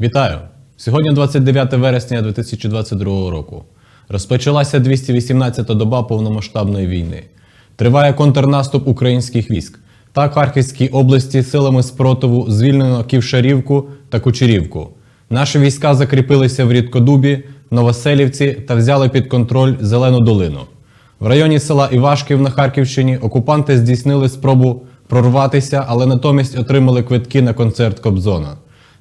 Вітаю! Сьогодні 29 вересня 2022 року. Розпочалася 218-та доба повномасштабної війни. Триває контрнаступ українських військ. Та Харківській області силами спротиву звільнено Ківшарівку та Кучерівку. Наші війська закріпилися в Рідкодубі, Новоселівці та взяли під контроль Зелену долину. В районі села Івашків на Харківщині окупанти здійснили спробу прорватися, але натомість отримали квитки на концерт Кобзона.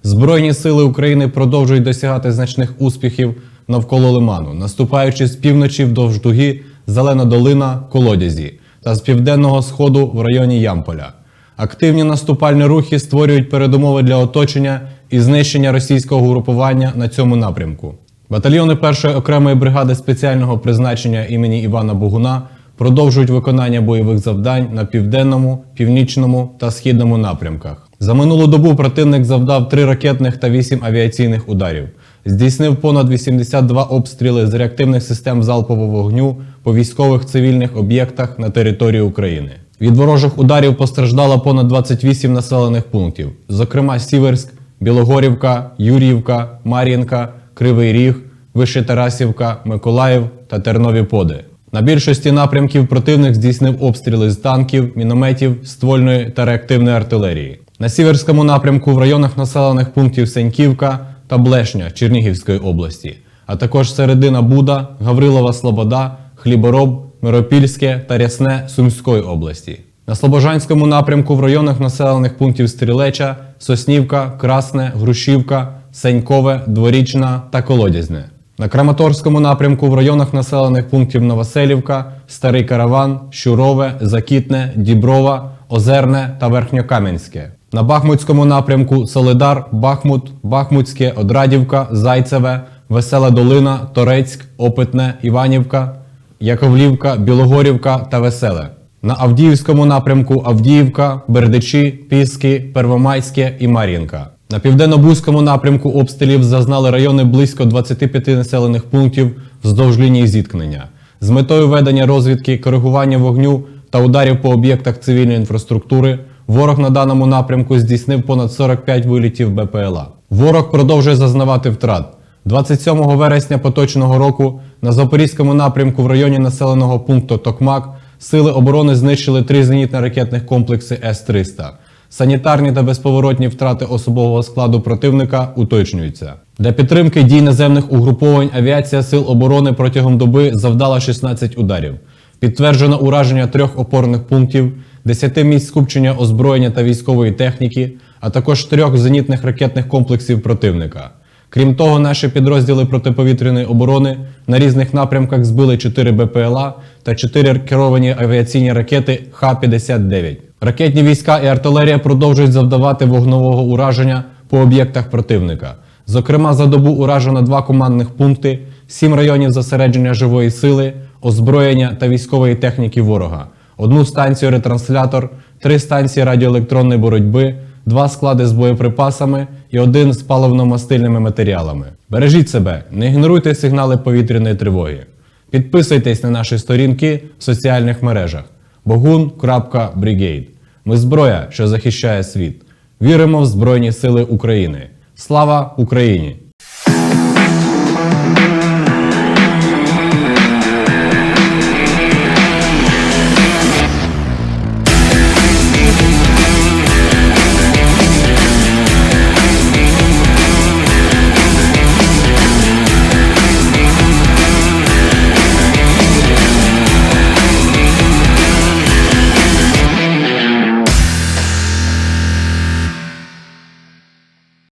Збройні сили України продовжують досягати значних успіхів навколо лиману, наступаючи з півночі вдовж дуги Зелена долина Колодязі та з південного сходу в районі Ямполя. Активні наступальні рухи створюють передумови для оточення і знищення російського групування на цьому напрямку. Батальйони першої окремої бригади спеціального призначення імені Івана Богуна продовжують виконання бойових завдань на південному, північному та східному напрямках. За минулу добу противник завдав 3 ракетних та 8 авіаційних ударів. Здійснив понад 82 обстріли з реактивних систем залпового вогню по військових цивільних об'єктах на території України. Від ворожих ударів постраждало понад 28 населених пунктів, зокрема Сіверськ, Білогорівка, Юріївка, Мар'їнка, Кривий Ріг, Вишетарасівка, Миколаїв та Тернові Поди. На більшості напрямків противник здійснив обстріли з танків, мінометів, ствольної та реактивної артилерії. На сіверському напрямку в районах населених пунктів Сеньківка та Блешня Чернігівської області, а також середина Буда, Гаврилова Слобода, Хлібороб, Миропільське та Рясне Сумської області. На Слобожанському напрямку в районах населених пунктів Стрілеча, Соснівка, Красне, Грушівка, Сенькове, Дворічна та Колодязне. На Краматорському напрямку в районах населених пунктів Новоселівка, Старий Караван, Щурове, Закітне, Діброва, Озерне та Верхньокам'янське. На Бахмутському напрямку Солидар, Бахмут, Бахмутське, Одрадівка, Зайцеве, Весела Долина, Торецьк, Опитне, Іванівка, Яковлівка, Білогорівка та Веселе. На Авдіївському напрямку Авдіївка, Бердичі, Піски, Первомайське і Мар'їнка. На південно-бузькому напрямку обстрілів зазнали райони близько 25 населених пунктів вздовж лінії зіткнення. З метою ведення розвідки, коригування вогню та ударів по об'єктах цивільної інфраструктури ворог на даному напрямку здійснив понад 45 вилітів БПЛА. Ворог продовжує зазнавати втрат. 27 вересня поточного року на Запорізькому напрямку в районі населеного пункту Токмак сили оборони знищили три зенітно-ракетних комплекси С-300. Санітарні та безповоротні втрати особового складу противника уточнюються. Для підтримки дій наземних угруповань авіація сил оборони протягом доби завдала 16 ударів. Підтверджено ураження трьох опорних пунктів, 10 місць скупчення озброєння та військової техніки, а також трьох зенітних ракетних комплексів противника. Крім того, наші підрозділи протиповітряної оборони на різних напрямках збили 4 БПЛА та 4 керовані авіаційні ракети Х-59. Ракетні війська і артилерія продовжують завдавати вогнового ураження по об'єктах противника. Зокрема, за добу уражено два командних пункти, сім районів зосередження живої сили, озброєння та військової техніки ворога, одну станцію ретранслятор, три станції радіоелектронної боротьби, два склади з боєприпасами і один з паливно-мастильними матеріалами. Бережіть себе, не ігноруйте сигнали повітряної тривоги. Підписуйтесь на наші сторінки в соціальних мережах bogun.brigade. Ми зброя, що захищає світ. Віримо в Збройні Сили України. Слава Україні!